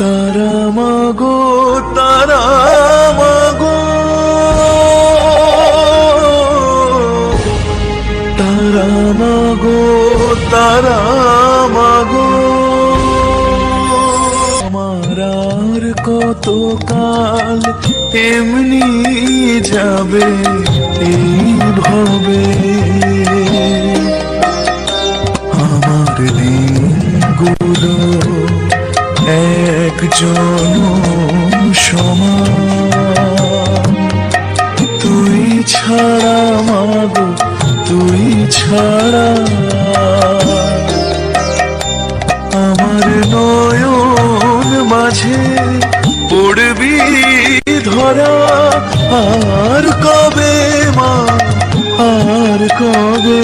তারা মাগো তারা মাগো। তারা মাগো তারা মাগো। আমার কত কাল এমনি যাবে একজন সমান তুই ছাড়া মাগো তুই ছাড়া আমার নয়ন মাঝে পড়বি ধরা আর কবে মা আর কবে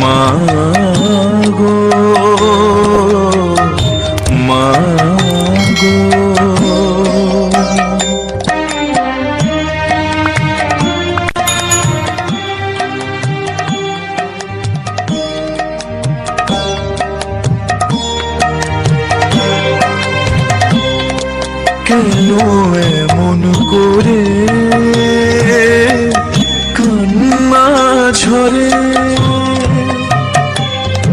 মাগো মাগো কেন এমন করে কান্না ঝরে।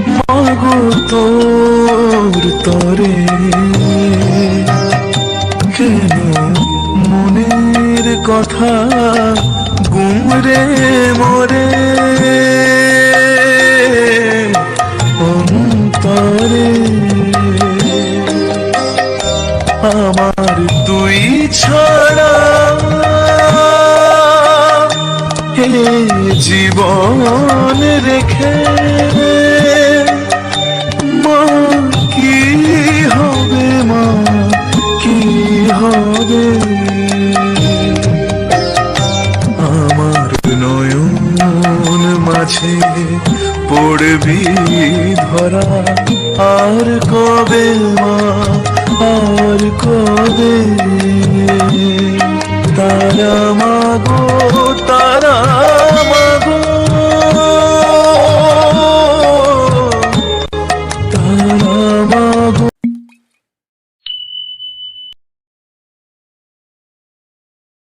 মাগো তোর তরে কেন মনের কথা গুমরে মরে? অন্তরে আমার তুই ছাড়া। হে জীবন রেখে মা, কি হবে মা, কি হবে? আমার পড়বি ধরা, আর কবে মা? আর কবে তারা মাগো